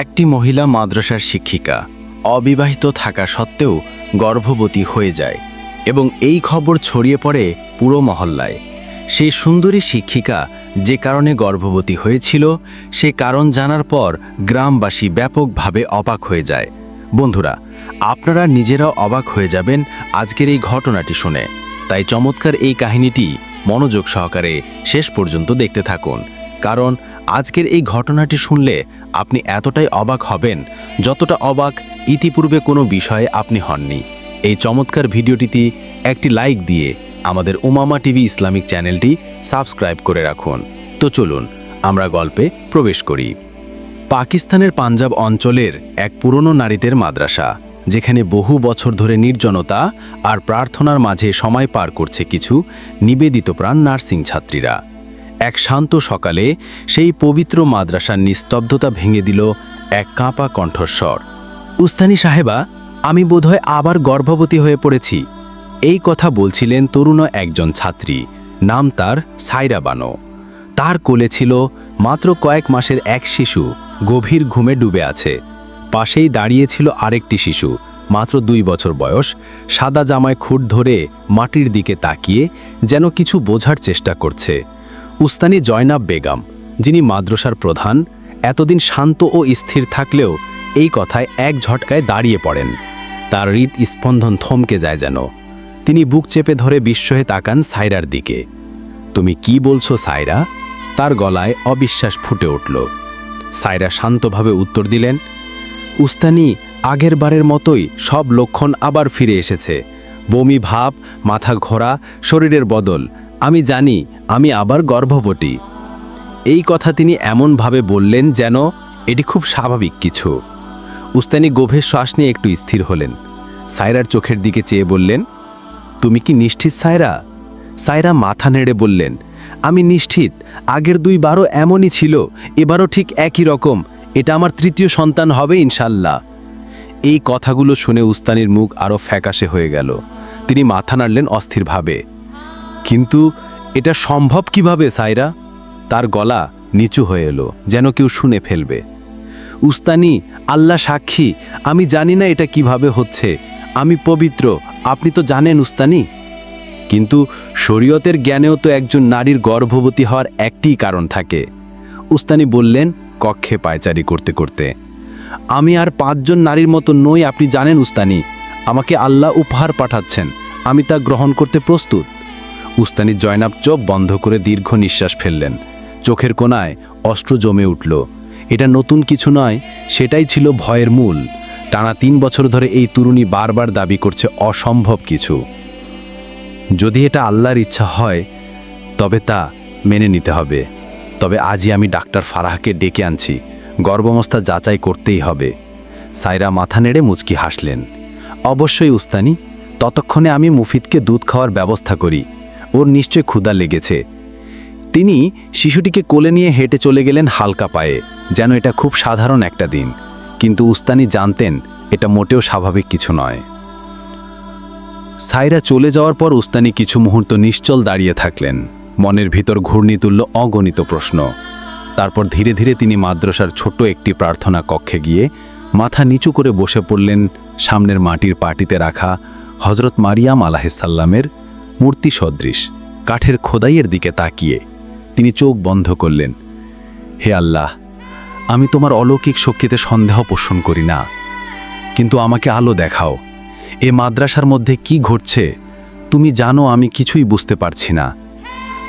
একটি মহিলা মাদ্রাসার শিক্ষিকা, অবিবাহিত থাকা সত্ত্বেও গর্ভবতী হয়ে যায় এবং এই খবর ছড়িয়ে পড়ে পুরো মহল্লায়। সেই সুন্দরী শিক্ষিকা যে কারণে গর্ভবতী হয়েছিল, সে কারণ জানার পর গ্রামবাসী ব্যাপকভাবে অবাক হয়ে যায়। বন্ধুরা, আপনারা নিজেরাও অবাক হয়ে যাবেন আজকের এই ঘটনাটি শুনে। তাই চমৎকার এই কাহিনীটি মনোযোগ সহকারে শেষ পর্যন্ত দেখতে থাকুন, কারণ আজকের এই ঘটনাটি শুনলে আপনি এতটাই অবাক হবেন যতটা অবাক ইতিপূর্বে কোনো বিষয়ে আপনি হননি। এই চমৎকার ভিডিওটিতে একটি লাইক দিয়ে আমাদের উমামা টিভি ইসলামিক চ্যানেলটি সাবস্ক্রাইব করে রাখুন। তো চলুন, আমরা গল্পে প্রবেশ করি। পাকিস্তানের পাঞ্জাব অঞ্চলের এক পুরনো নারীদের মাদ্রাসা, যেখানে বহু বছর ধরে নির্জনতা আর প্রার্থনার মাঝে সময় পার করছে কিছু নিবেদিত প্রাণ নার্সিং ছাত্রীরা। এক শান্ত সকালে সেই পবিত্র মাদ্রাসার নিস্তব্ধতা ভেঙে দিল এক কাঁপা কণ্ঠস্বর। উস্তানি সাহেবা, আমি বোধহয় আবার গর্ভবতী হয়ে পড়েছি। এই কথা বলছিলেন তরুণ একজন ছাত্রী, নাম তার সাইরা বানো। তার কোলে ছিল মাত্র কয়েক মাসের এক শিশু, গভীর ঘুমে ডুবে আছে। পাশেই দাঁড়িয়েছিল আরেকটি শিশু, মাত্র দুই বছর বয়স, সাদা জামায় খুঁট ধরে মাটির দিকে তাকিয়ে যেন কিছু বোঝার চেষ্টা করছে। উস্তানি জয়নাব বেগম, যিনি মাদ্রাসার প্রধান, এতদিন শান্ত ও স্থির থাকলেও এই কথায় এক ঝটকায় দাঁড়িয়ে পড়েন। তার হৃদ স্পন্দন থমকে যায় যেন। তিনি বুক চেপে ধরে বিস্ময়ে তাকান সাইরার দিকে। তুমি কি বলছো সাইরা? তার গলায় অবিশ্বাস ফুটে উঠল। সাইরা শান্তভাবে উত্তর দিলেন, উস্তানি, আগের বারের মতোই সব লক্ষণ আবার ফিরে এসেছে। বমি ভাব, মাথা ঘোরা, শরীরের বদল। আমি জানি আমি আবার গর্ভবতী। এই কথা তিনি এমনভাবে বললেন যেন এটি খুব স্বাভাবিক কিছু। উস্তানি গভীর শ্বাস নিয়ে একটু স্থির হলেন। সায়রার চোখের দিকে চেয়ে বললেন, তুমি কি নিশ্চিত সায়রা? সায়রা মাথা নেড়ে বললেন, আমি নিশ্চিত। আগের দুই বারও এমনই ছিল, এবারও ঠিক একই রকম। এটা আমার তৃতীয় সন্তান হবে ইনশাল্লাহ এই কথাগুলো শুনে উস্তানির মুখ আরও ফ্যাকাশে হয়ে গেল। তিনি মাথা নাড়লেন অস্থিরভাবে। কিন্তু এটা সম্ভব কীভাবে, সাইরা? তার গলা নিচু হয়ে এলো, যেন কেউ শুনে ফেলবে। উস্তানি, আল্লাহ সাক্ষী, আমি জানি না এটা কীভাবে হচ্ছে। আমি পবিত্র, আপনি তো জানেন উস্তানি? কিন্তু শরীয়তের জ্ঞানেও তো একজন নারীর গর্ভবতী হওয়ার একটিই কারণ থাকে। উস্তানি বললেন, কক্ষে পায়চারি করতে করতে, আমি আর পাঁচজন নারীর মতো নই, আপনি জানেন উস্তানি। আমাকে আল্লাহ উপহার পাঠাচ্ছেন। আমি তা গ্রহণ করতে প্রস্তুত। উস্তানি জয়নাব চোখ বন্ধ করে দীর্ঘ নিঃশ্বাস ফেললেন। চোখের কোনায় অস্ত্র জমে উঠল। এটা নতুন কিছু নয়, সেটাই ছিল ভয়ের মূল। টানা তিন বছর ধরে এই তরুণী বারবার দাবি করছে অসম্ভব কিছু। যদি এটা আল্লাহর ইচ্ছা হয়, তবে তা মেনে নিতে হবে। তবে আজই আমি ডাক্তার ফারাহকে ডেকে আনছি। গর্ভাবস্থা যাচাই করতেই হবে। সাইরা মাথা নেড়ে মুচকি হাসলেন। অবশ্যই উস্তানি, ততক্ষণে আমি মুফিদকে দুধ খাওয়ার ব্যবস্থা করি। ওর নিশ্চয় ক্ষুধা লেগেছে। তিনি শিশুটিকে কোলে নিয়ে হেঁটে চলে গেলেন হালকা পায়ে, যেন এটা খুব সাধারণ একটা দিন। কিন্তু উস্তানি জানতেন, এটা মোটেও স্বাভাবিক কিছু নয়। সাইরা চলে যাওয়ার পর উস্তানি কিছু মুহূর্ত নিশ্চল দাঁড়িয়ে থাকলেন। মনের ভিতর ঘূর্ণি তুলল অগণিত প্রশ্ন। তারপর ধীরে ধীরে তিনি মাদ্রাসার ছোট্ট একটি প্রার্থনা কক্ষে গিয়ে মাথা নিচু করে বসে পড়লেন সামনের মাটির পাটিতে রাখা হজরত মারিয়াম আলাহিসাল্লামের মূর্তি সদৃশ, কাঠের খোদাইয়ের দিকে তাকিয়ে। তিনি চোখ বন্ধ করলেন। হে আল্লাহ, আমি তোমার অলৌকিক শক্তিতে সন্দেহ পোষণ করি না। কিন্তু আমাকে আলো দেখাও। এ মাদ্রাসার মধ্যে কি ঘটছে, তুমি জানো আমি কিছুই বুঝতে পারছি না।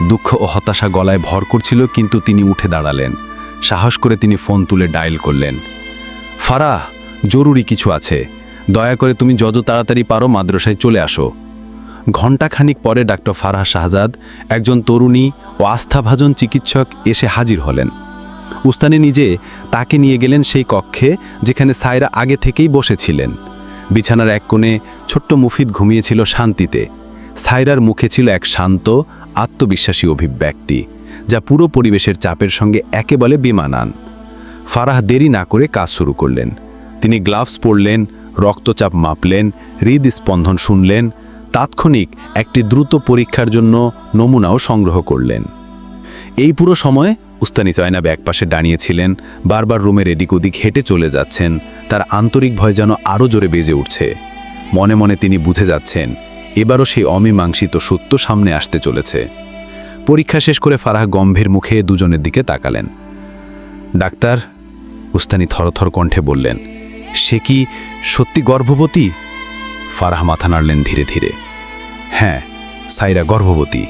দুঃখ ও হতাশা গলায় ভর করছিল, কিন্তু তিনি উঠে দাঁড়ালেন। সাহস করে তিনি ফোন তুলে ডায়াল করলেন। ফারাহ, জরুরি কিছু আছে। দয়া করে তুমি যত তাড়াতাড়ি পারো মাদ্রাসায় চলে আসো। ঘণ্টাখানিক পরে ডাক্তার ফারাহ শাহজাদ, একজন তরুণী ও আস্থাভাজন চিকিৎসক এসে হাজির হলেন। উস্তানি নিজে তাকে নিয়ে গেলেন সেই কক্ষে, যেখানে সায়রা আগে থেকেই বসেছিলেন। বিছানার এক কোণে ছোট্ট মুফিদ ঘুমিয়েছিল শান্তিতে। সায়রার মুখে ছিল এক শান্ত, আত্মবিশ্বাসী অভিব্যক্তি, যা পুরো পরিবেশের চাপের সঙ্গে একেবারে বিমানান। ফারাহ দেরি না করে কাজ শুরু করলেন। তিনি গ্লাভস পরলেন, রক্তচাপ মাপলেন, হৃদস্পন্দন শুনলেন তাৎক্ষণিক একটি দ্রুত পরীক্ষার জন্য নমুনাও সংগ্রহ করলেন। এই পুরো সময় উস্তানি জয়নাব একপাশে দাঁড়িয়েছিলেন, বারবার রুমের এদিক ওদিক হেঁটে চলে যাচ্ছেন, তার আন্তরিক ভয় যেন আরও জোরে বেজে উঠছে। মনে মনে তিনি বুঝে যাচ্ছেন, এবারও সেই অমীমাংসিত সত্য সামনে আসতে চলেছে। পরীক্ষা শেষ করে ফারাহ গম্ভীর মুখে দুজনের দিকে তাকালেন। ডাক্তার, উস্তানি থরথর কণ্ঠে বললেন, সে কি সত্যি গর্ভবতী? ফারাহ মাথা নাড়লেন ধীরে ধীরে। হ্যাঁ সাইরা গর্ভবতী।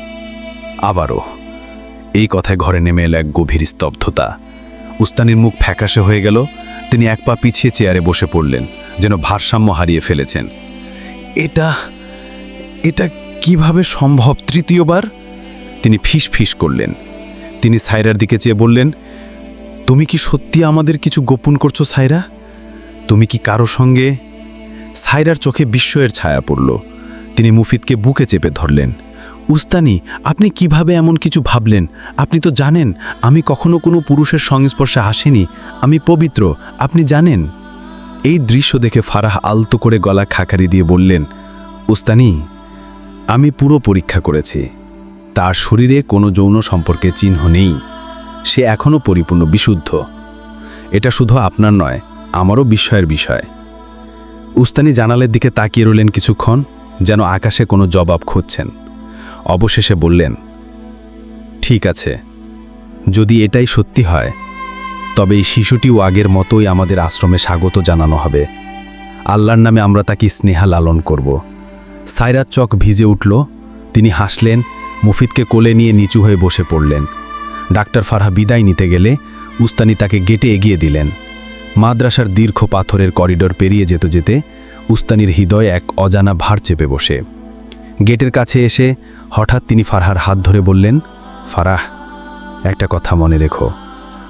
আবারও। এই কথায় ঘরে নেমে এলো এক গভীর স্তব্ধতা। উস্তানির মুখ ফ্যাকাশে হয়ে গেল, তিনি এক পা পিছিয়ে চেয়ারে বসে পড়লেন, যেন ভারসাম্য হারিয়ে ফেলেছেন। এটা এটা কীভাবে সম্ভব তৃতীয়বার? তিনি ফিস ফিস করলেন। তিনি সাইরার দিকে চেয়ে বললেন, তুমি কি সত্যি আমাদের কিছু গোপন করছ সাইরা? তুমি কি কারও সঙ্গে সাইরার চোখে বিস্ময়ের ছায়া পড়ল। তিনি মুফিদকে বুকে চেপে ধরলেন, উস্তানি, আপনি কীভাবে এমন কিছু ভাবলেন? আপনি তো জানেন, আমি কখনো কোনো পুরুষের সংস্পর্শে আসেনি, আমি পবিত্র, আপনি জানেন? এই দৃশ্য দেখে ফারাহ আলতো করে গলা খাকারি দিয়ে বললেন, উস্তানি, আমি পুরো পরীক্ষা করেছি। তার শরীরে কোনো যৌন সম্পর্কে চিহ্ন নেই। সে এখনও পরিপূর্ণ বিশুদ্ধ। এটা শুধু আপনার নয়, আমারও বিস্ময়ের বিষয়। উস্তানি জানালের দিকে তাকিয়ে রইলেন কিছুক্ষণ, যেন আকাশে কোনো জবাব খুঁজছেন। অবশেষে বললেন, ঠিক আছে। যদি এটাই সত্যি হয়, তবে এই শিশুটিও আগের মতোই আমাদের আশ্রমে স্বাগত জানানো হবে। আল্লাহর নামে আমরা তাকে স্নেহা লালন করব। সাইরাত চক ভিজে উঠল। তিনি হাসলেন, মুফিদকে কোলে নিয়ে নিচু হয়ে বসে পড়লেন। ডাক্তার ফারহা বিদায় নিতে গেলে উস্তানি তাকে গেটে এগিয়ে দিলেন। মাদ্রাসার দীর্ঘ পাথরের করিডর পেরিয়ে যেতে যেতে উস্তানির হৃদয়ে এক অজানা ভার চেপে বসে। গেটের কাছে এসে হঠাৎ তিনি ফারহার হাত ধরে বললেন, ফারাহ, একটা কথা মনে রেখো।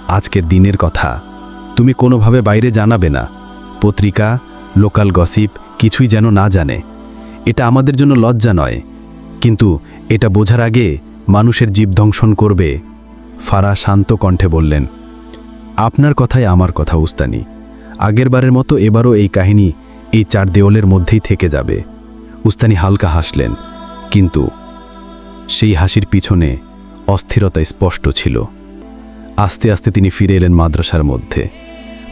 আজকের দিনের কথা। তুমি কোনোভাবে বাইরে জানাবে না। পত্রিকা, লোকাল গসিপ কিছুই যেন না জানে। এটা আমাদের জন্য লজ্জা নয়। কিন্তু এটা বোঝার আগে মানুষের জীব ধ্বংসন করবে। ফারা শান্ত কণ্ঠে বললেন আপনার কথায় আমার কথা, উস্তানি। আগেরবারের মতো এবারও এই কাহিনী এই চার দেওয়ালের মধ্যেই থেকে যাবে। উস্তানি হালকা হাসলেন, কিন্তু সেই হাসির পিছনে অস্থিরতা স্পষ্ট ছিল। আস্তে আস্তে তিনি ফিরে এলেন মাদ্রাসার মধ্যে।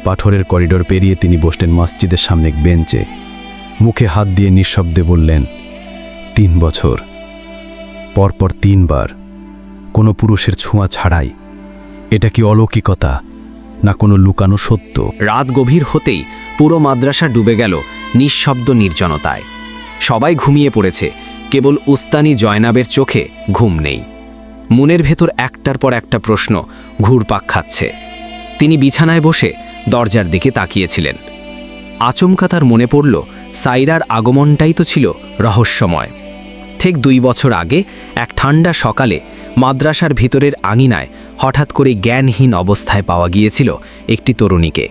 পাথরের করিডোর পেরিয়ে তিনি বসলেন মসজিদের সামনে বেঞ্চে। মুখে হাত দিয়ে নিঃশব্দে বললেন, তিন বছর, পরপর তিনবার কোনো পুরুষের ছোঁয়া ছাড়াই। এটা কি অলৌকিকতা? না কোনো লুকানো সত্য। রাত গভীর হতেই পুরো মাদ্রাসা ডুবে গেল নিঃশব্দ নির্জনতায়। সবাই ঘুমিয়ে পড়েছে, কেবল উস্তানি জয়নাবের চোখে ঘুম নেই। মনের ভেতর একটার পর একটা প্রশ্ন ঘুরপাক খাচ্ছে। তিনি বিছানায় বসে দরজার দিকে তাকিয়েছিলেন। আচমকা তার মনে পড়ল, সাইরার আগমনটাই তো ছিল রহস্যময়। ঠিক দুই বছর আগে এক ঠান্ডা সকালে মাদ্রাসার ভিতরের আঙিনায় হঠাৎ করে জ্ঞানহীন অবস্থায় পাওয়া গিয়েছিল একটি তরুণীকে।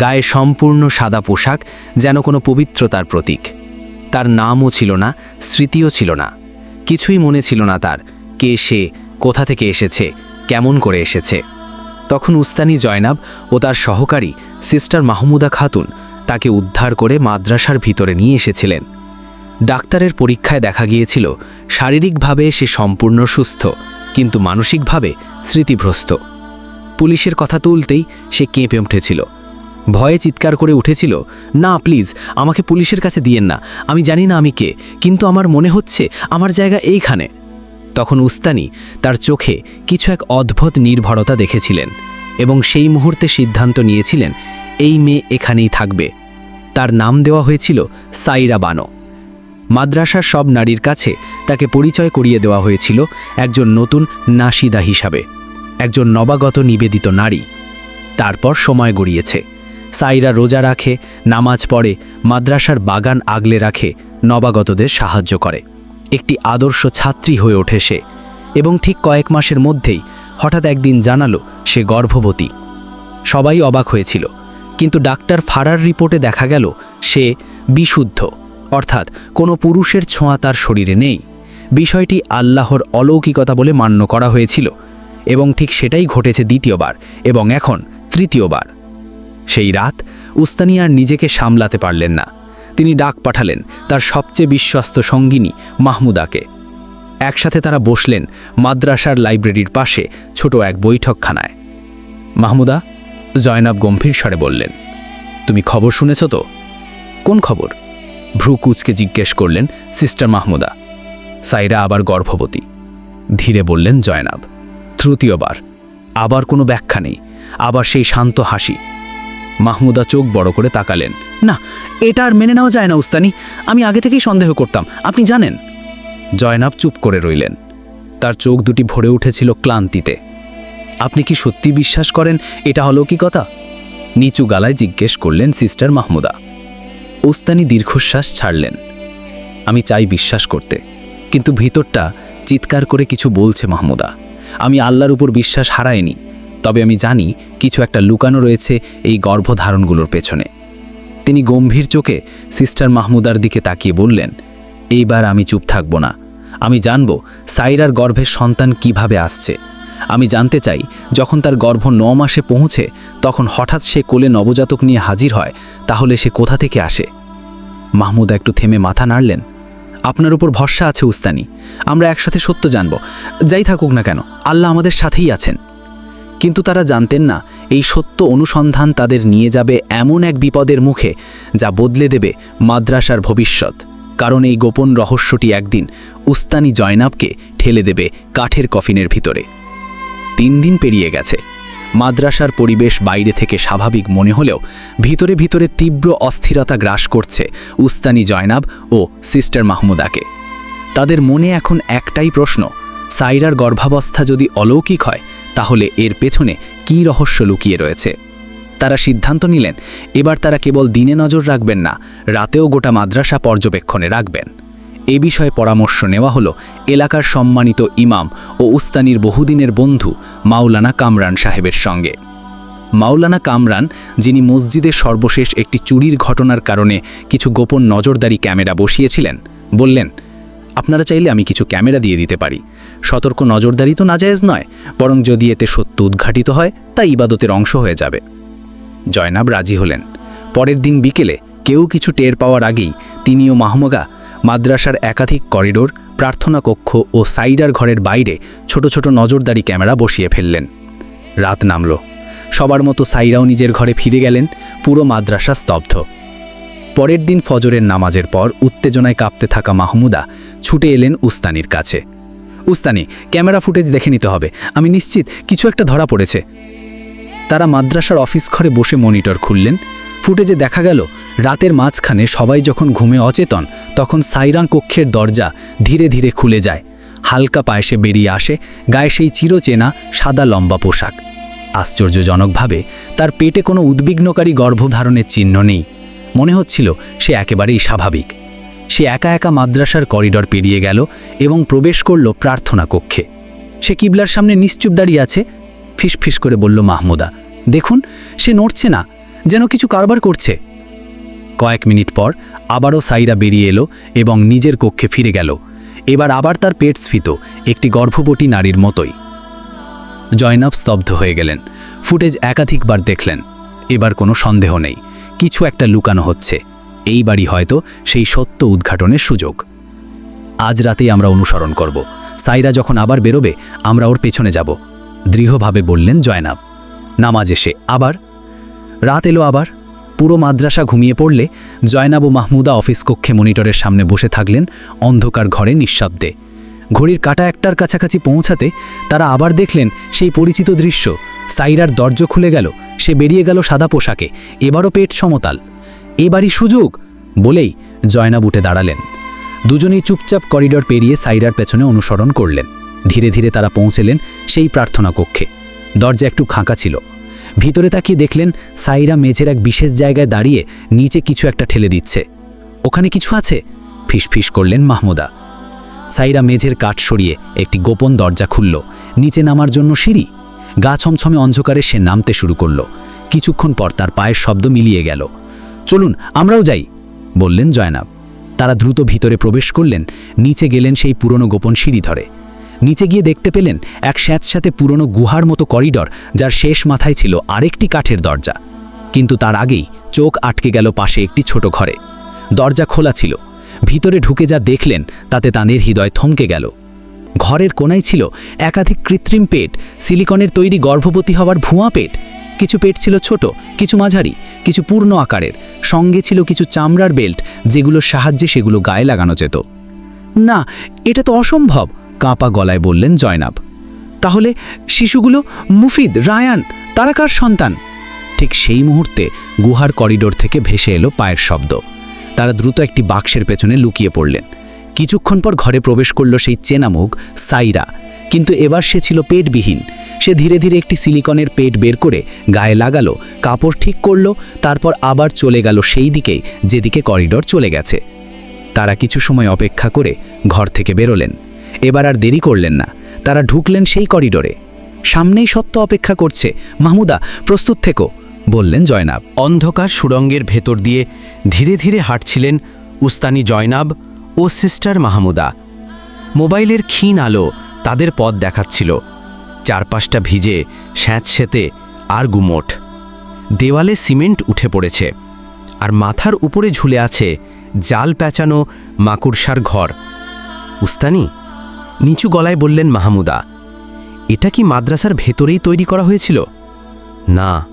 গায়ে সম্পূর্ণ সাদা পোশাক, যেন কোনো পবিত্রতার প্রতীক। তার নামও ছিল না, স্মৃতিও ছিল না। কিছুই মনে ছিল না তার, কে সে, কোথা থেকে এসেছে, কেমন করে এসেছে। তখন উস্তানি জয়নাব ও তার সহকারী সিস্টার মাহমুদা খাতুন তাকে উদ্ধার করে মাদ্রাসার ভিতরে নিয়ে এসেছিলেন। ডাক্তারের পরীক্ষায় দেখা গিয়েছিল, শারীরিকভাবে সে সম্পূর্ণ সুস্থ, কিন্তু মানসিকভাবে স্মৃতিভ্রস্ত পুলিশের কথা তুলতেই সে কেঁপে উঠেছিল। ভয়ে চিৎকার করে উঠেছিল, না, প্লিজ, আমাকে পুলিশের কাছে দিয়েন না, আমি জানি না আমি কে, কিন্তু আমার মনে হচ্ছে আমার জায়গা এইখানে। তখন উস্তানি তার চোখে কিছু এক অদ্ভুত নির্ভরতা দেখেছিলেন এবং সেই মুহূর্তে সিদ্ধান্ত নিয়েছিলেন, এই মেয়ে এখানেই থাকবে। তার নাম দেওয়া হয়েছিল সাইরা বানো। মাদ্রাসার সব নারীর কাছে তাকে পরিচয় করিয়ে দেওয়া হয়েছিল একজন নতুন নাসিদা হিসাবে, একজন নবাগত নিবেদিত নারী। তারপর সময় গড়িয়েছে। সাইরা রোজা রাখে, নামাজ পড়ে, মাদ্রাসার বাগান আগলে রাখে, নবাগতদের সাহায্য করে। একটি আদর্শ ছাত্রী হয়ে ওঠে সে এবং ঠিক কয়েক মাসের মধ্যেই হঠাৎ একদিন জানালো সে গর্ভবতী। সবাই অবাক হয়েছিল, কিন্তু ডাক্তার ফারার রিপোর্টে দেখা গেল সে বিশুদ্ধ। অর্থাৎ কোনো পুরুষের ছোঁয়া তার শরীরে নেই। বিষয়টি আল্লাহর অলৌকিকতা বলে মান্য করা হয়েছিল এবং ঠিক সেটাই ঘটেছে দ্বিতীয়বার এবং এখন তৃতীয়বার। সেই রাত উস্তানি আর নিজেকে সামলাতে পারলেন না। তিনি ডাক পাঠালেন তার সবচেয়ে বিশ্বস্ত সঙ্গিনী মাহমুদাকে। একসাথে তারা বসলেন মাদ্রাসার লাইব্রেরির পাশে ছোট এক বৈঠকখানায়। মাহমুদা, জয়নাব গম্ভীর স্বরে বললেন, তুমি খবর শুনেছ তো? কোন খবর? ভ্রু কুচকে জিজ্ঞেস করলেন, সিস্টার মাহমুদা। সাইরা আবার গর্ভবতী। ধীরে বললেন, জয়নাব, তৃতীয়বার। আবার কোনো ব্যাখ্যা নেই। আবার সেই শান্ত হাসি। মাহমুদা চোখ বড় করে তাকালেন, না, এটা আর মেনে নেওয়া যায় না, উস্তানি। আমি আগে থেকেই সন্দেহ করতাম। আপনি জানেন? জয়নাব চুপ করে রইলেন। তার চোখ দুটি ভরে উঠেছিল ক্লান্তিতে। আপনি কি সত্যি বিশ্বাস করেন? এটা অলৌকিকতা নিচু গালায় জিজ্ঞেস করলেন, সিস্টার মাহমুদা। উস্তানি দীর্ঘশ্বাস ছাড়লেন। আমি চাই বিশ্বাস করতে, কিন্তু ভিতরটা চিৎকার করে কিছু বলছে মাহমুদা। আমি আল্লাহর উপর বিশ্বাস হারাইনি, তবে আমি জানি কিছু একটা লুকানো রয়েছে এই গর্ভধারণগুলোর পেছনে। তিনি গম্ভীর চোখে সিস্টার মাহমুদার দিকে তাকিয়ে বললেন, এইবার আমি চুপ থাকব না। আমি জানব সাইরার গর্ভের সন্তান কীভাবে আসছে। আমি জানতে চাই, যখন তার গর্ভ ন মাসে পৌঁছে, তখন হঠাৎ সে কোলে নবজাতক নিয়ে হাজির হয়, তাহলে সে কোথা থেকে আসে? মাহমুদা একটু থেমে মাথা নাড়লেন। আপনার উপর ভরসা আছে, উস্তানি। আমরা একসাথে সত্য জানব। যাই থাকুক না কেন, আল্লাহ আমাদের সাথেই আছেন। কিন্তু তারা জানতেন না, এই সত্য অনুসন্ধান তাদের নিয়ে যাবে এমন এক বিপদের মুখে, যা বদলে দেবে মাদ্রাসার ভবিষ্যৎ। কারণ এই গোপন রহস্যটি একদিন উস্তানি জয়নাবকে ঠেলে দেবে কাঠের কফিনের ভিতরে। তিন দিন পেরিয়ে গেছে। মাদ্রাসার পরিবেশ বাইরে থেকে স্বাভাবিক মনে হলেও ভিতরে ভিতরে তীব্র অস্থিরতা গ্রাস করছে উস্তানি জয়নাব ও সিস্টার মাহমুদাকে। তাদের মনে এখন একটাই প্রশ্ন, সাইরার গর্ভাবস্থা যদি অলৌকিক হয়, তাহলে এর পেছনে কী রহস্য লুকিয়ে রয়েছে? তারা সিদ্ধান্ত নিলেন, এবার তারা কেবল দিনে নজর রাখবেন না, রাতেও গোটা মাদ্রাসা পর্যবেক্ষণে রাখবেন। এ বিষয়ে পরামর্শ নেওয়া হলো এলাকার সম্মানিত ইমাম ও উস্তানির বহুদিনের বন্ধু মাওলানা কামরান সাহেবের সঙ্গে। মাওলানা কামরান, যিনি মসজিদের সর্বশেষ একটি চুরির ঘটনার কারণে কিছু গোপন নজরদারি ক্যামেরা বসিয়েছিলেন, বললেন, আপনারা চাইলে আমি কিছু ক্যামেরা দিয়ে দিতে পারি। সতর্ক নজরদারি তো নাজায়েজ নয়, বরং যদি এতে সত্য উদ্ঘাটিত হয়, তা ইবাদতের অংশ হয়ে যাবে। জয়নাব রাজি হলেন। পরের দিন বিকেলে কেউ কিছু টের পাওয়ার আগেই তিনিও মাহমগা মাদ্রাসার একাধিক করিডোর, প্রার্থনা কক্ষ ও সাইডার ঘরের বাইরে ছোট ছোট নজরদারি ক্যামেরা বসিয়ে ফেললেন। রাত নামল। সবার মতো সাইরাও নিজের ঘরে ফিরে গেলেন, পুরো মাদ্রাসা স্তব্ধ। পরের দিন ফজরের নামাজের পর উত্তেজনায় কাঁপতে থাকা মাহমুদা ছুটে এলেন উস্তানির কাছে। উস্তানি, ক্যামেরা ফুটেজ দেখে নিতে হবে। আমি নিশ্চিত কিছু একটা ধরা পড়েছে। তারা মাদ্রাসার অফিস ঘরে বসে মনিটর খুললেন। ফুটেজে দেখা গেল, রাতের মাঝখানে সবাই যখন ঘুমে অচেতন, তখন সাইরান কক্ষের দরজা ধীরে ধীরে খুলে যায়। হালকা পায়েসে বেরিয়ে আসে, গায়ে সেই চিরচেনা সাদা লম্বা পোশাক। আশ্চর্যজনকভাবে, তার পেটে কোনো উদ্বিগ্নকারী গর্ভধারণের চিহ্ন নেই। মনে হচ্ছিল সে একেবারেই স্বাভাবিক। সে একা একা মাদ্রাসার করিডর পেরিয়ে গেল এবং প্রবেশ করল প্রার্থনা কক্ষে। সে কিবলার সামনে নিশ্চুপ দাঁড়িয়ে আছে। ফিসফিস করে বলল, মাহমুদা, দেখুন, সে নড়ছে না। যেন কিছু কারবার করছে। কয়েক মিনিট পর আবারও সাইরা বেরিয়ে এলো এবং নিজের কক্ষে ফিরে গেল। এবার আবার তার পেট স্ফীত, একটি গর্ভবতী নারীর মতোই। জয়নাব স্তব্ধ হয়ে গেলেন। ফুটেজ একাধিকবার দেখলেন। এবার কোনো সন্দেহ নেই। কিছু একটা লুকানো হচ্ছে। এই বাড়ি হয়তো সেই সত্য উদ্ঘাটনের সুযোগ। আজ রাতেই আমরা অনুসরণ করব। সাইরা যখন আবার বেরোবে, আমরা ওর পেছনে যাব। দৃঢ়ভাবে বললেন জয়নাব। নামাজ এসে আবার রাত এলো আবার। পুরো মাদ্রাসা ঘুমিয়ে পড়লে জয়নাব ও মাহমুদা অফিস কক্ষে মনিটরের সামনে বসে থাকলেন অন্ধকার ঘরে নিঃশব্দে। ঘড়ির কাটা একটার কাছাকাছি পৌঁছাতে তারা আবার দেখলেন সেই পরিচিত দৃশ্য। সাইরার দরজ খুলে গেল, সে বেরিয়ে গেল সাদা পোশাকে, এবারও পেট সমতাল। এবারই সুযোগ, বলেই জয়নাব উঠে দাঁড়ালেন। দুজনেই চুপচাপ করিডর পেরিয়ে সাইরার পেছনে অনুসরণ করলেন। ধীরে ধীরে তারা পৌঁছলেন সেই প্রার্থনা কক্ষে। দরজা একটু খাঁকা ছিল। ভিতরে তাকিয়ে দেখলেন সাইরা মেঝের এক বিশেষ জায়গায় দাঁড়িয়ে নিচে কিছু একটা ঠেলে দিচ্ছে। ওখানে কিছু আছে? ফিসফিস করলেন মাহমুদা। সাইরা মেঝের কাঠ সরিয়ে একটি গোপন দরজা খুলল। নিচে নামার জন্য সিঁড়ি। গা ছমছমে অন্ধকারে সে নামতে শুরু করল। কিছুক্ষণ পর তার পায়ের শব্দ মিলিয়ে গেল। চলুন, আমরাও যাই, বললেন জয়নাব। তারা দ্রুত ভিতরে প্রবেশ করলেন। নিচে গেলেন সেই পুরনো গোপন সিঁড়ি ধরে। নিচে গিয়ে দেখতে পেলেন এক স্যাঁতস্যাঁতে পুরনো গুহার মতো করিডর, যার শেষ মাথায় ছিল আরেকটি কাঠের দরজা। কিন্তু তার আগেই চোখ আটকে গেল পাশে একটি ছোট ঘরে। দরজা খোলা ছিল। ভিতরে ঢুকে যা দেখলেন, তাতে তাঁদের হৃদয় থমকে গেল। ঘরের কোনায় ছিল একাধিক কৃত্রিম পেট, সিলিকনের তৈরি গর্ভবতী হওয়ার ভুয়া পেট। কিছু পেট ছিল ছোট, কিছু মাঝারি, কিছু পূর্ণ আকারের। সঙ্গে ছিল কিছু চামড়ার বেল্ট, যেগুলোর সাহায্যে সেগুলো গায়ে লাগানো যেত। না, এটা তো অসম্ভব! কাঁপা গলায় বললেন, জয়নাব, তাহলে শিশুগুলো মুফিদ, রায়ান, তারা কার সন্তান? ঠিক সেই মুহূর্তে গুহার করিডোর থেকে ভেসে এলো পায়ের শব্দ। তারা দ্রুত একটি বাক্সের পেছনে লুকিয়ে পড়লেন। কিছুক্ষণ পর ঘরে প্রবেশ করল সেই চেনা মুখ সাইরা। কিন্তু এবার সে ছিল পেটবিহীন। সে ধীরে ধীরে একটি সিলিকনের পেট বের করে গায়ে লাগালো, কাপড় ঠিক করল, তারপর আবার চলে গেল সেই দিকেই, যেদিকে করিডোর চলে গেছে। তারা কিছু সময় অপেক্ষা করে ঘর থেকে বেরোলেন। এবার আর দেরি করলেন না। তারা ঢুকলেন সেই করিডোরে। সামনেই সত্য অপেক্ষা করছে, মাহমুদা, প্রস্তুত থেকো, বললেন জয়নাব। অন্ধকার সুড়ঙ্গের ভেতর দিয়ে ধীরে ধীরে হাঁটছিলেন উস্তানি জয়নাব ও সিস্টার মাহমুদা। মোবাইলের ক্ষীণ আলো তাদের পথ দেখাচ্ছিল। চারপাশটা ভিজে, স্যাঁতসেতে আর গুমোট। দেওয়ালে সিমেন্ট উঠে পড়েছে আর মাথার উপরে ঝুলে আছে জাল প্যাঁচানো মাকুড়সার ঘর। উস্তানি নিচু গলায় বললেন, মাহমুদা, এটা কি মাদ্রাসার ভেতরেই তৈরি করা হয়েছিল? না,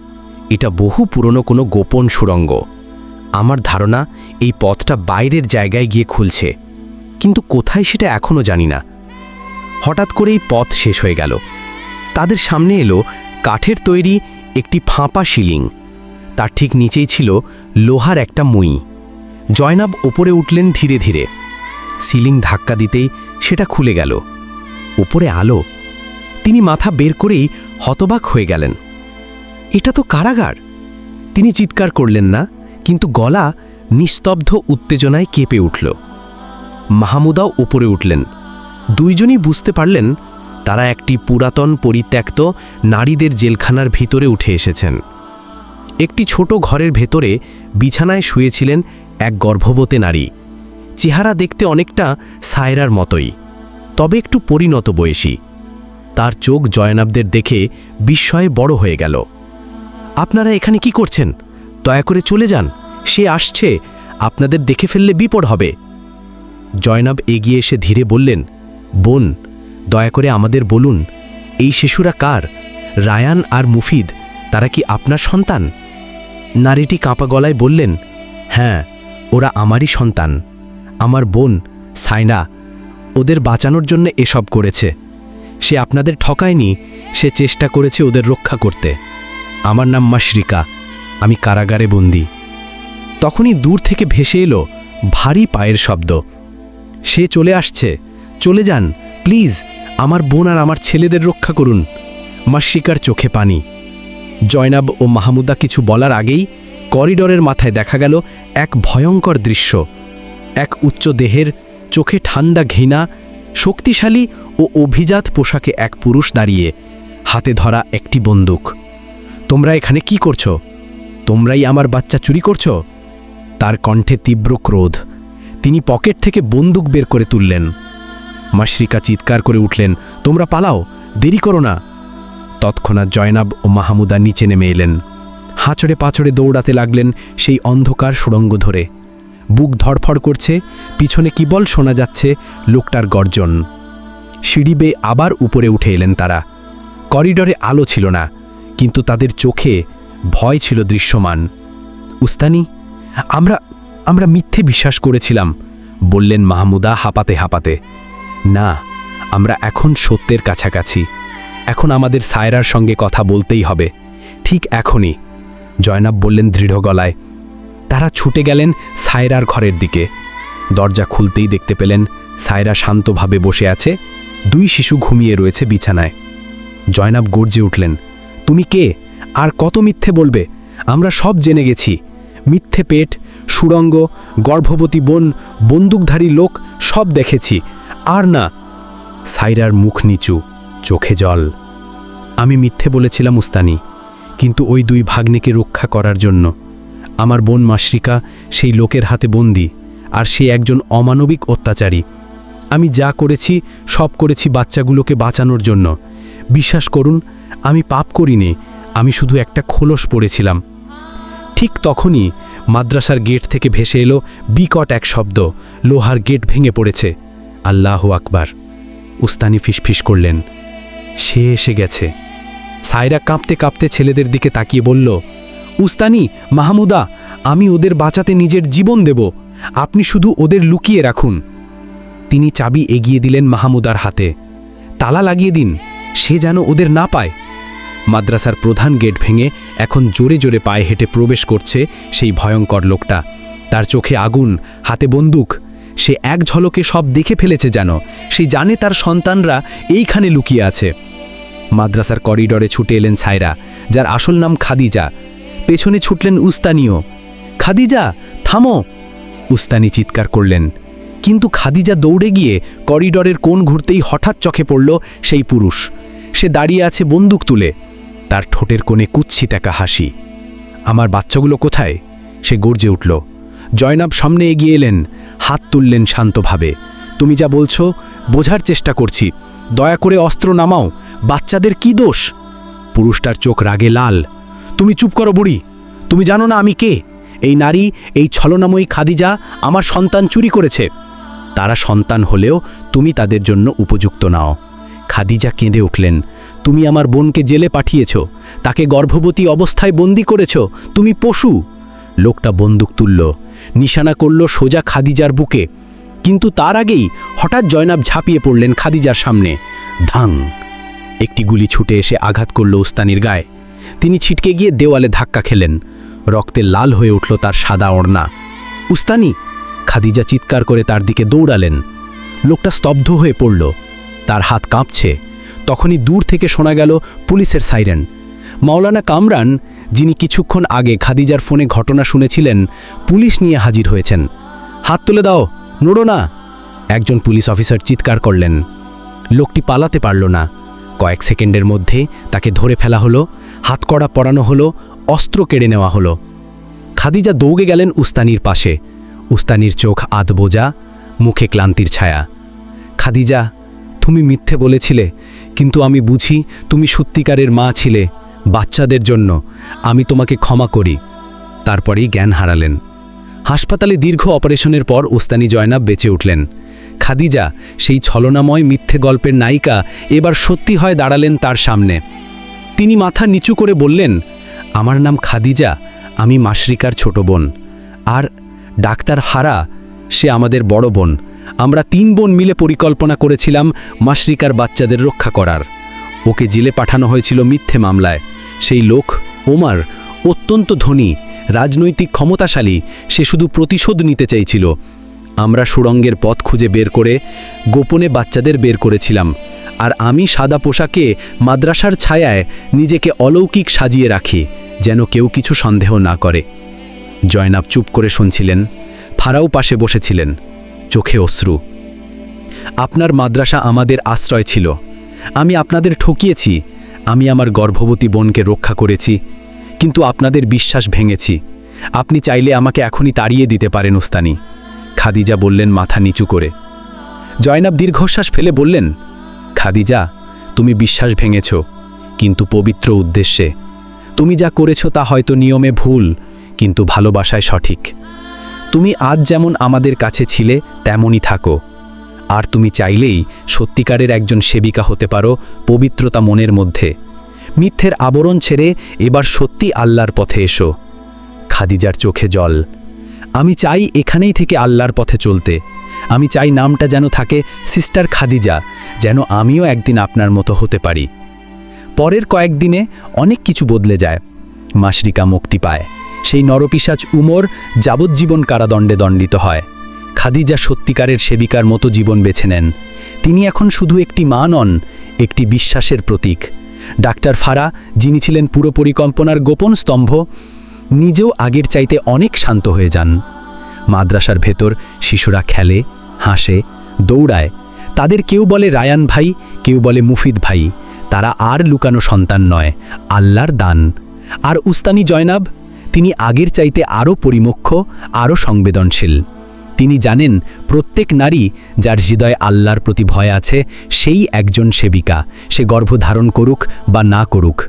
এটা বহু পুরনো কোনো গোপন সুড়ঙ্গ আমার ধারণা এই পথটা বাইরের জায়গায় গিয়ে খুলছে। কিন্তু কোথায় সেটা এখনও জানি না। হঠাৎ করেই পথ শেষ হয়ে গেল। তাদের সামনে এলো কাঠের তৈরি একটি ফাঁপা শিলিং। তার ঠিক নিচেই ছিল লোহার একটা মুই। জয়নাব ওপরে উঠলেন ধীরে ধীরে। সিলিং ধাক্কা দিতেই সেটা খুলে গেল। উপরে আলো। তিনি মাথা বের করেই হতবাক হয়ে গেলেন। এটা তো কারাগার? তিনি চিৎকার করলেন না, কিন্তু গলা নিস্তব্ধ উত্তেজনায় কেঁপে উঠল। মাহমুদাও উপরে উঠলেন। দুইজনই বুঝতে পারলেন, তারা একটি পুরাতন পরিত্যক্ত নারীদের জেলখানার ভিতরে উঠে এসেছেন। একটি ছোট ঘরের ভেতরে বিছানায় শুয়েছিলেন এক গর্ভবতী নারী। চেহারা দেখতে অনেকটা সায়রার মতোই, তবে একটু পরিণত বয়সী। তার চোখ জয়নাবদের দেখে বিস্ময়ে বড় হয়ে গেল। আপনারা এখানে কি করছেন? দয়া করে চলে যান, সে আসছে, আপনাদের দেখে ফেললে বিপদ হবে। জয়নাব এগিয়ে এসে ধীরে বললেন, বোন, দয়া করে আমাদের বলুন, এই শিশুরা কার? রায়ান আর মুফিদ, তারা কি আপনার সন্তান? নারীটি কাঁপা গলায় বললেন হ্যাঁ ওরা আমারই সন্তান। আমার বোন সাইনা ওদের বাঁচানোর জন্য এসব করেছে। সে আপনাদের ঠকায়নি, সে চেষ্টা করেছে ওদের রক্ষা করতে। আমার নাম মাশরিকা, আমি কারাগারে বন্দি। তখনই দূর থেকে ভেসে এলো ভারী পায়ের শব্দ। সে চলে আসছে, চলে যান, প্লিজ, আমার বোন আর আমার ছেলেদের রক্ষা করুন। মাশরিকার চোখে পানি। জয়নাব ও মাহমুদা কিছু বলার আগেই করিডরের মাথায় দেখা গেল এক ভয়ঙ্কর দৃশ্য। এক উচ্চ দেহের, চোখে ঠান্ডা ঘৃণা, শক্তিশালী ও অভিজাত পোশাকে এক পুরুষ দাঁড়িয়ে, হাতে ধরা একটি বন্দুক। তোমরা এখানে কি করছ? তোমরাই আমার বাচ্চা চুরি করছ? তার কণ্ঠে তীব্র ক্রোধ। তিনি পকেট থেকে বন্দুক বের করে তুললেন। মাশরিকা চিৎকার করে উঠলেন, তোমরা পালাও, দেরি করো না। তৎক্ষণাৎ জয়নাব ও মাহমুদা নিচে নেমে এলেন। হাঁচড়ে পাচড়ে দৌড়াতে লাগলেন সেই অন্ধকার সুড়ঙ্গ ধরে। বুক ধড়ফড় করছে, পিছনে কিবল শোনা যাচ্ছে লোকটার গর্জন। সিঁড়ি বেয়ে আবার উপরে উঠে এলেন তারা। করিডরে আলো ছিল না, কিন্তু তাদের চোখে ভয় ছিল দৃশ্যমান। উস্তানি, আমরা আমরা মিথ্যে বিশ্বাস করেছিলাম, বললেন মাহমুদা হাঁপাতে হাঁপাতে। না, আমরা এখন সত্যের কাছাকাছি। এখন আমাদের সায়রার সঙ্গে কথা বলতেই হবে। ঠিক এখনই, জয়নাব বললেন দৃঢ় গলায়। তারা ছুটে গেলেন সায়রার ঘরের দিকে। দরজা খুলতেই দেখতে পেলেন সায়রা শান্তভাবে বসে আছে। দুই শিশু ঘুমিয়ে রয়েছে বিছানায়। জয়নাব গর্জে উঠলেন, তুমি কে? আর কত মিথ্যে বলবে? আমরা সব জেনে গেছি। মিথ্যে পেট, সুড়ঙ্গ, গর্ভবতী বোন, বন্দুকধারী লোক, সব দেখেছি। আর না। সাইরার মুখ নিচু, চোখে জল। আমি মিথ্যে বলেছিলাম উস্তানি, কিন্তু ওই দুই ভাগ্নেকে রক্ষা করার জন্য আমার বোন মাশরিকা সেই লোকের হাতে বন্দি, আর সে একজন অমানবিক অত্যাচারী। আমি যা করেছি, সব করেছি বাচ্চাগুলোকে বাঁচানোর জন্য। বিশ্বাস করুন, আমি পাপ করিনি, আমি শুধু একটা খোলস পড়েছিলাম। ঠিক তখনই মাদ্রাসার গেট থেকে ভেসে এলো বিকট এক শব্দ, লোহার গেট ভেঙে পড়েছে। আল্লাহ আকবার। উস্তানি ফিসফিস করলেন। সে এসে গেছে। সায়রা কাঁপতে কাঁপতে ছেলেদের দিকে তাকিয়ে বলল উস্তানি, মাহমুদা, আমি ওদের বাঁচাতে নিজের জীবন দেব। আপনি শুধু ওদের লুকিয়ে রাখুন। তিনি চাবি এগিয়ে দিলেন মাহমুদার হাতে। তালা লাগিয়ে দিন, সে যেন ওদের না পায়। মাদ্রাসার প্রধান গেট ভেঙে এখন জোরে জোরে পায়ে হেঁটে প্রবেশ করছে সেই ভয়ঙ্কর লোকটা। তার চোখে আগুন, হাতে বন্দুক। সে এক ঝলকে সব দেখে ফেলেছে যেন। সে জানে তার সন্তানরা এইখানে লুকিয়ে আছে। মাদ্রাসার করিডরে ছুটে এলেন ছায়রা যার আসল নাম খাদিজা। পেছনে ছুটলেন উস্তানিও, খাদিজা, থামো! উস্তানি চিৎকার করলেন। কিন্তু খাদিজা দৌড়ে গিয়ে করিডরের কোণ ঘুরতেই হঠাৎ চোখে পড়ল সেই পুরুষ। সে দাঁড়িয়ে আছে বন্দুক তুলে, তার ঠোঁটের কোণে কুচ্ছিত একা হাসি। আমার বাচ্চাগুলো কোথায়? সে গর্জে উঠল। জয়নাব সামনে এগিয়ে এলেন, হাত তুললেন শান্তভাবে। তুমি যা বলছো, বোঝার চেষ্টা করছি। দয়া করে অস্ত্র নামাও। বাচ্চাদের কি দোষ? পুরুষটার চোখ রাগে লাল। তুমি চুপ করো বুড়ি। তুমি জানো না আমি কে? এই নারী, এই ছলনাময়ী খাদিজা আমার সন্তান চুরি করেছে। তারা সন্তান হলেও তুমি তাদের জন্য উপযুক্ত নাও। খাদিজা কেঁদে উঠলেন, তুমি আমার বোনকে জেলে পাঠিয়েছ, তাকে গর্ভবতী অবস্থায় বন্দি করেছ, তুমি পশু? লোকটা বন্দুক তুলল, নিশানা করল সোজা খাদিজার বুকে। কিন্তু তার আগেই হঠাৎ জয়নাব ঝাঁপিয়ে পড়লেন খাদিজার সামনে। ধাং! একটি গুলি ছুটে এসে আঘাত করল উস্তানির গায়ে। তিনি ছিটকে গিয়ে দেওয়ালে ধাক্কা খেলেন। রক্তে লাল হয়ে উঠল তার সাদা ওড়না। উস্তানি! খাদিজা চিৎকার করে তার দিকে দৌড়ালেন। লোকটা স্তব্ধ হয়ে পড়ল। তার হাত কাঁপছে। তখনই দূর থেকে শোনা গেল পুলিশের সাইরেন। মাওলানা কামরান, যিনি কিছুক্ষণ আগে খাদিজার ফোনে ঘটনা শুনেছিলেন, পুলিশ নিয়ে হাজির হয়েছেন। হাত তুলে দাও, নড়ো না। একজন পুলিশ অফিসার চিৎকার করলেন। লোকটি পালাতে পারল না। কয়েক সেকেন্ডের মধ্যে তাকে ধরে ফেলা হলো। হাতকড়া পরানো হলো, অস্ত্র কেড়ে নেওয়া হলো। খাদিজা দৌড়ে গেলেন উস্তানির পাশে। উস্তানির চোখ আধ বোজা, মুখে ক্লান্তির ছায়া। খাদিজা, তুমি মিথ্যে বলেছিলে, কিন্তু আমি বুঝি তুমি সত্যিকারের মা ছিলে, বাচ্চাদের জন্য। আমি তোমাকে ক্ষমা করি। তারপরেই জ্ঞান হারালেন। হাসপাতালে দীর্ঘ অপারেশনের পর উস্তানি জয়নাব বেঁচে উঠলেন। খাদিজা, সেই ছলনাময় মিথ্যে গল্পের নায়িকা এবার সত্যি হয় দাঁড়ালেন তার সামনে। তিনি মাথা নিচু করে বললেন, আমার নাম খাদিজা, আমি মাসরিকার ছোট বোন। আর ডাক্তার হারা, সে আমাদের বড় বোন। আমরা তিন বোন মিলে পরিকল্পনা করেছিলাম মাসরিকার বাচ্চাদের রক্ষা করার। ওকে জেলে পাঠানো হয়েছিল মিথ্যে মামলায়। সেই লোক, ওমার, অত্যন্ত ধনী, রাজনৈতিক ক্ষমতাশালী, সে শুধু প্রতিশোধ নিতে চাইছিল। আমরা সুড়ঙ্গের পথ খুঁজে বের করে গোপনে বাচ্চাদের বের করেছিলাম। আর আমি সাদা পোশাকে মাদ্রাসার ছায়ায় নিজেকে অলৌকিক সাজিয়ে রাখি, যেন কেউ কিছু সন্দেহ না করে। জয়নাব চুপ করে শুনছিলেন, ফারাও পাশে বসেছিলেন, চোখে অশ্রু। আপনার মাদ্রাসা আমাদের আশ্রয় ছিল, আমি আপনাদের ঠকিয়েছি, আমি আমার গর্ভবতী বোনকে রক্ষা করেছি, কিন্তু আপনাদের বিশ্বাস ভেঙেছি। আপনি চাইলে আমাকে এখনই তাড়িয়ে দিতে পারেন, উস্তানি। খাদিজা বললেন মাথা নিচু করে। জয়নাব দীর্ঘশ্বাস ফেলে বললেন খাদিজা, তুমি বিশ্বাস ভেঙেছ, কিন্তু পবিত্র উদ্দেশ্যে। তুমি যা করেছ তা হয়তো নিয়মে ভুল, কিন্তু ভালোবাসায় সঠিক। তুমি আজ যেমন আমাদের কাছে ছিলে, তেমনই থাকো। আর তুমি চাইলেই সত্যিকারের একজন সেবিকা হতে পারো পবিত্রতা মনের মধ্যে। মিথ্যের আবরণ ছেড়ে এবার সত্যি আল্লাহর পথে এসো। খাদিজার চোখে জল। আমি চাই এখানেই থেকে আল্লাহর পথে চলতে। আমি চাই নামটা যেন থাকে সিস্টার খাদিজা, যেন আমিও একদিন আপনার মতো হতে পারি। পরের কয়েকদিনে অনেক কিছু বদলে যায়। মাসরিকা মুক্তি পায়। সেই নরপিসাচ উমর যাবজ্জীবন কারাদণ্ডে দণ্ডিত হয়। খাদিজা সত্যিকারের সেবিকার মতো জীবন বেছে নেন। তিনি এখন শুধু একটি মা নন, একটি বিশ্বাসের প্রতীক। ডাক্তার ফারা, যিনি ছিলেন পুরো পরিকল্পনার গোপন স্তম্ভ নিজেও আগের চাইতে অনেক শান্ত হয়ে যান। মাদ্রাসার ভেতর শিশুরা খেলে, হাসে, দৌড়ায়। তাদের কেউ বলে রায়ান ভাই, কেউ বলে মুফিদ ভাই। তারা আর লুকানো সন্তান নয়, আল্লাহর দান। আর উস্তানি জয়নাব, তিনি আগের চাইতে আরও পরিমুখ্য, আরও সংবেদনশীল। তিনি জানেন, প্রত্যেক নারী যার হৃদয়ে আল্লাহর প্রতি ভয় আছে, সেই একজন সেবিকা। সে গর্ভধারণ করুক বা না করুক।